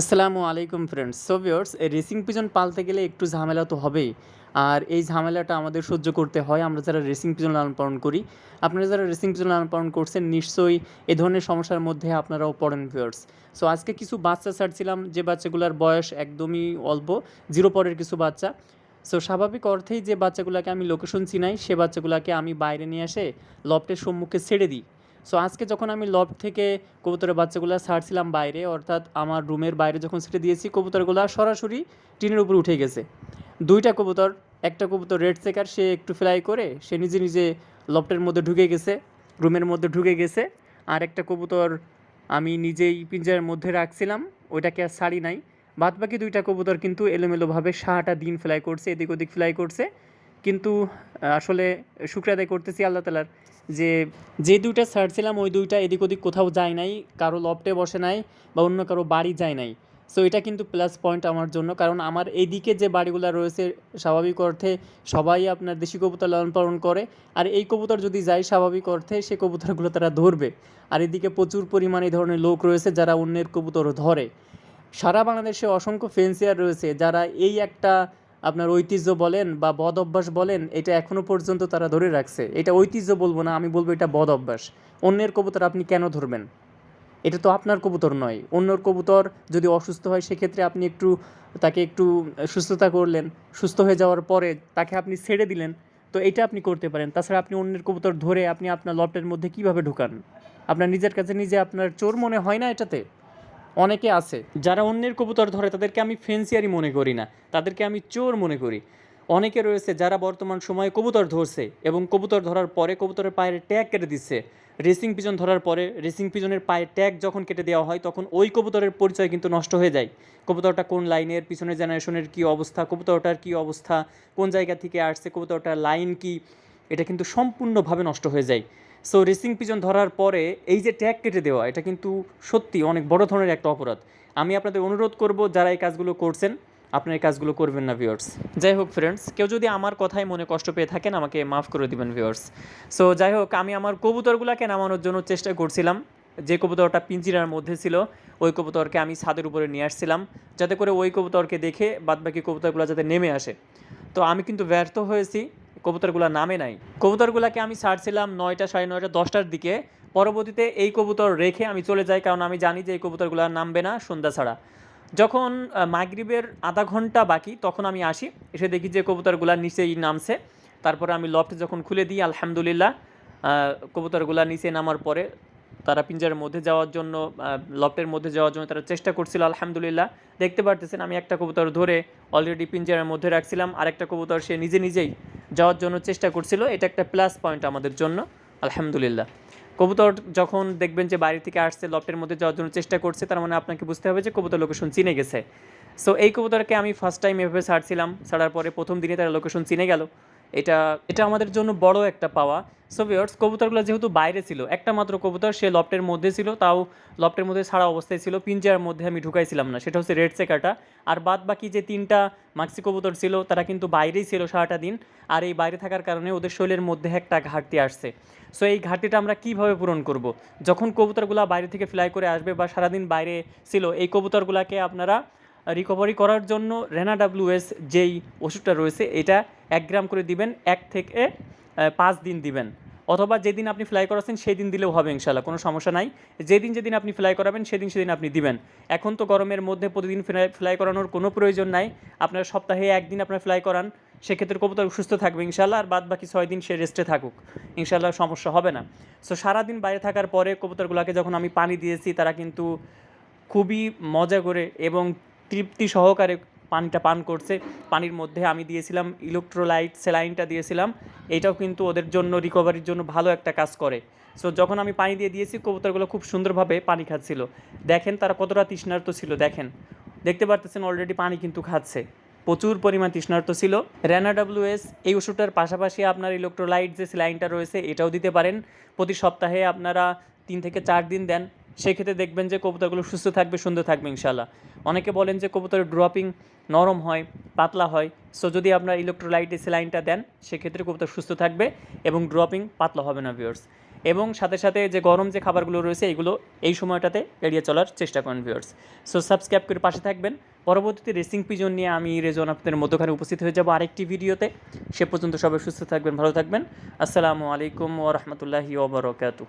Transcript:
আসসালামু আলাইকুম friends so viewers এই রেসিং পিজন পালতে গেলে একটু ঝামেলা তো হবেই। আর এই ঝামেলাটা আমাদের সহ্য করতে হয়, আমরা যারা রেসিং পিজন লালন পালন করি, আপনারা যারা রেসিং পিজন লালন পালন করছেন, নিশ্চয়ই এ ধরনের সমস্যার মধ্যে আপনারাও পড়েন ভিউয়ার্স সো আজকে কিছু বাচ্চা ছাড়ছিলাম, যে বাচ্চাগুলোর বয়স একদমই অল্প জিরো পরের কিছু বাচ্চা। সো স্বাভাবিক অর্থেই যে বাচ্চাগুলোকে আমি লোকেশন চিনাই, সে বাচ্চাগুলোকে আমি বাইরে নিয়ে এসে লফটের সম্মুখে ছেড়ে দিই। সো আজকে যখন আমি লফট থেকে কবুতরের বাচ্চাগুলো ছাড়ছিলাম বাইরে, অর্থাৎ আমার রুমের বাইরে যখন ছেড়ে দিয়েছি, কবুতরগুলো সরাসরি টিনের উপর উঠে গেছে। দুইটা কবুতর, একটা কবুতর রেড চেকার সে একটু ফ্লাই করে, সে নিজে নিজে লফটের মধ্যে ঢুকে গেছে, রুমের মধ্যে ঢুকে গেছে। আর একটা কবুতর আমি নিজেই পিঞ্জারের মধ্যে রাখছিলাম, ওইটাকে আর ছাড়ি নাই। বাদ বাকি দুইটা কবুতর কিন্তু এলোমেলোভাবে সারাটা দিন ফ্লাই করছে, এদিক ওদিক ফ্লাই করছে। কিন্তু আসলে শুক্র আদায় করতেছি আল্লাহ তালার যে যে দুইটা ছাড়ছিলাম ওই দুইটা এদিক ওদিক কোথাও যায় নাই, কারও লফটে বসে নাই বা অন্য কারও বাড়ি যায় নাই। সো এটা কিন্তু প্লাস পয়েন্ট আমার জন্য, কারণ আমার এইদিকে যে বাড়িগুলো রয়েছে, স্বাভাবিক অর্থে সবাই আপনার দেশি কবুতর লালন পালন করে, আর এই কবুতর যদি যায়, স্বাভাবিক অর্থে সে কবুতরগুলো তারা ধরবে। আর এদিকে প্রচুর পরিমাণে ধরনের লোক রয়েছে, যারা অন্যের কবুতর ধরে। সারা বাংলাদেশে অসংখ্য ফেন্সিয়ার রয়েছে, যারা এই একটা আপনার ঐতিহ্য বলেন বা বদ অভ্যাস বলেন, এটা এখনও পর্যন্ত তারা ধরে রাখছে। এটা ঐতিহ্য বলব না, আমি বলব এটা বদ অভ্যাস। অন্যের কবুতর আপনি কেন ধরবেন? এটা তো আপনার কবুতর নয়। অন্যর কবুতর যদি অসুস্থ হয়, সেক্ষেত্রে আপনি একটু, তাকে একটু সুস্থতা করলেন, সুস্থ হয়ে যাওয়ার পরে তাকে আপনি ছেড়ে দিলেন, তো এটা আপনি করতে পারেন। তাছাড়া আপনি অন্যের কবুতর ধরে আপনি আপনার লফটের মধ্যে কীভাবে ঢুকান? আপনার নিজের কাছে নিজে আপনার চোর মনে হয় না এটাতে? অনেকে আছে। যারা অন্যের কবুতর ধরে, তাদেরকে আমি ফেন্সিয়ারি মনে করি না। তাদেরকে আমি চোর মনে করি। অনেকে রয়েছে যারা বর্তমান সময়ে কবুতর ধরছে এবং কবুতর ধরার পরে কবুতরের পায়ের ট্যাগ কেটে দিচ্ছে। রেসিং পিজন ধরার পরে রেসিং পিজনের পায়ের ট্যাগ যখন কেটে দেওয়া হয়, তখন ওই কবুতরের পরিচয় কিন্তু নষ্ট হয়ে যায়। কবুতরটা কোন লাইনের পিছনের জেনারেশনের কী অবস্থা, কবুতরটার কী অবস্থা, কোন জায়গা থেকে আসছে, কবুতরটার লাইন কি, এটা কিন্তু সম্পূর্ণভাবে নষ্ট হয়ে যায়। সো রেসিং পিজন ধরার পরে এই যে ট্যাগ কেটে দেওয়া, এটা কিন্তু সত্যি অনেক বড় ধরনের একটা অপরাধ। আমি আপনাদের অনুরোধ করব, যারা এই কাজগুলো করছেন, আপনার এই কাজগুলো করবেন না ভিউয়ার্স যাই হোক ফ্রেন্ডস কেউ যদি আমার কথায় মনে কষ্ট পেয়ে থাকেন, আমাকে মাফ করে দিবেন ভিউয়ার্স সো যাই হোক, আমি আমার কবুতরগুলোকে নামানোর জন্য চেষ্টা করছিলাম। যে কবুতরটা পিঞ্জিরার মধ্যে ছিল, ওই কবুতরকে আমি ছাদের উপরে নিয়ে আসছিলাম, যাতে করে ওই কবুতরকে দেখে বাদবাকি কবুতরগুলো যাতে নেমে আসে। তো আমি কিন্তু ব্যর্থ হয়েছি। কবুতরগুলো নামে নাই। কবুতরগুলোকে আমি ছাড়ছিলাম নয়টা সাড়ে নয়টা দশটার দিকে। পরবর্তীতে এই কবুতর রেখে আমি চলে যাই, কারণ আমি জানি যে এই কবুতরগুলো নামবে না, সন্ধ্যা ছাড়া। যখন মাগরিবের আধা ঘণ্টা বাকি, তখন আমি আসি, এসে দেখি যে কবুতরগুলো নিচেই নামছে। তারপরে আমি লফট যখন খুলে দিই, আলহামদুলিল্লাহ কবুতরগুলা নিচে নামার পরে তারা পিঞ্জারের মধ্যে যাওয়ার জন্য লফটের মধ্যে যাওয়ার জন্য তারা চেষ্টা করছিল, আলহামদুলিল্লাহ। দেখতে পারতেছেন, আমি একটা কবুতর ধরে অলরেডি পিঞ্জারের মধ্যে রাখছিলাম। আরেকটা কবুতর সে নিজে নিজেই যাওয়ার জন্য চেষ্টা করছিল। এটা একটা প্লাস পয়েন্ট আমাদের জন্য। আলহামদুলিল্লাহ। কবুতর যখন দেখবেন যে বাইরে থেকে আসছে লফটের মধ্যে যাওয়ার জন্য চেষ্টা করছে, তার মানে আপনাকে বুঝতে হবে যে কবুতর লোকেশন চিনে গেছে। সো এই কবুতরকে আমি ফার্স্ট টাইম এভাবে ছাড়ছিলাম। ছাড়ার পরে প্রথম দিনে তারা লোকেশন চিনে গেল। এটা এটা আমাদের জন্য বড় একটা পাওয়া। সো ভিওর্স কবুতরগুলো যেহেতু বাইরে ছিল, একটা মাত্র কবুতর, সে লফটের মধ্যে ছিল, তাও লফটের মধ্যে ছাড়া অবস্থায় ছিল, পিঞ্জার মধ্যে আমি ঢুকাইছিলাম না, সেটা হচ্ছে রেড চেকারটা আর বাদ বাকি যে তিনটা মাক্সি কবুতর ছিল, তারা কিন্তু বাইরেই ছিল সারাটা দিন, আর এই বাইরে থাকার কারণে ওদের শরীরের মধ্যে একটা ঘাটতি আসছে। সো এই ঘাটতিটা আমরা কীভাবে পূরণ করব? যখন কবুতরগুলো বাইরে থেকে ফ্লাই করে আসবে বা সারাদিন বাইরে ছিল, এই কবুতরগুলোকে আপনারা রিকভারি করার জন্য রেনা ডাব্লিউএস যেই ওষুধটা রয়েছে, এটা এক গ্রাম করে দিবেন, এক থেকে পাঁচ দিন দিবেন। অথবা যেদিন আপনি ফ্লাই করাচ্ছেন সেই দিন দিলেও হবে ইনশাল্লাহ কোনো সমস্যা নাই। যেদিন যেদিন আপনি ফ্লাই করাবেন, সেদিন সেদিন আপনি দিবেন। এখন তো গরমের মধ্যে প্রতিদিন ফ্লাই করানোর কোনো প্রয়োজন নাই। আপনার সপ্তাহে একদিন আপনার ফ্লাই করান, সেক্ষেত্রে কবুতর সুস্থ থাকবে ইনশাল্লাহ আর বাদ বাকি ছয় দিন সে রেস্টে থাকুক। ইনশাল্লাহ সমস্যা হবে না। সো সারাদিন বাইরে থাকার পরে কবুতরগুলোকে যখন আমি পানি দিয়েছি, তারা কিন্তু খুবই মজা করে এবং তৃপ্তি সহকারে পানিটা পান করছে। পানির মধ্যে আমি দিয়েছিলাম ইলেকট্রোলাইট স্যালাইনটা দিয়েছিলাম। এটাও কিন্তু ওদের জন্য রিকভারির জন্য ভালো একটা কাজ করে। সো যখন আমি পানি দিয়ে দিয়েছি, কবুতরগুলো খুব সুন্দরভাবে পানি খাচ্ছিল। দেখেন তারা কতটা তৃষ্ণার্ত ছিল, দেখেন। দেখতে পারতেছেন অলরেডি পানি কিন্তু খাচ্ছে। প্রচুর পরিমাণ তৃষ্ণার্ত ছিল। র্যানা ডাব্লিউএস এই ওষুধটার পাশাপাশি আপনার ইলেকট্রোলাইট যে স্যালাইনটা রয়েছে, এটাও দিতে পারেন। প্রতি সপ্তাহে আপনারা তিন থেকে চার দিন দেন। সেক্ষেত্রে দেখবেন যে কবুতরগুলো সুস্থ থাকবে, সুন্দর থাকবে ইনশাল্লাহ অনেকে বলেন যে কবুতরের ড্রপিং নরম হয়, পাতলা হয়। সো যদি আপনার ইলেকট্রোলাইটে স্যালাইনটা দেন, সেক্ষেত্রে কবুতর সুস্থ থাকবে এবং ড্রপিং পাতলা হবে না ভিউয়ার্স এবং সাথে সাথে যে গরম যে খাবারগুলো রয়েছে, এগুলো এই সময়টাতে এড়িয়ে চলার চেষ্টা করেন ভিউয়ার্স সো সাবস্ক্রাইব করে পাশে থাকবেন। পরবর্তীতে রেসিং পিজন নিয়ে আমি রেজন আপনাদের মধ্যখানে উপস্থিত হয়ে যাব আরেকটি ভিডিওতে। সে পর্যন্ত সবাই সুস্থ থাকবেন, ভালো থাকবেন। আসসালামু আলাইকুম ওরহমতুল্লাহি ওবরকাতু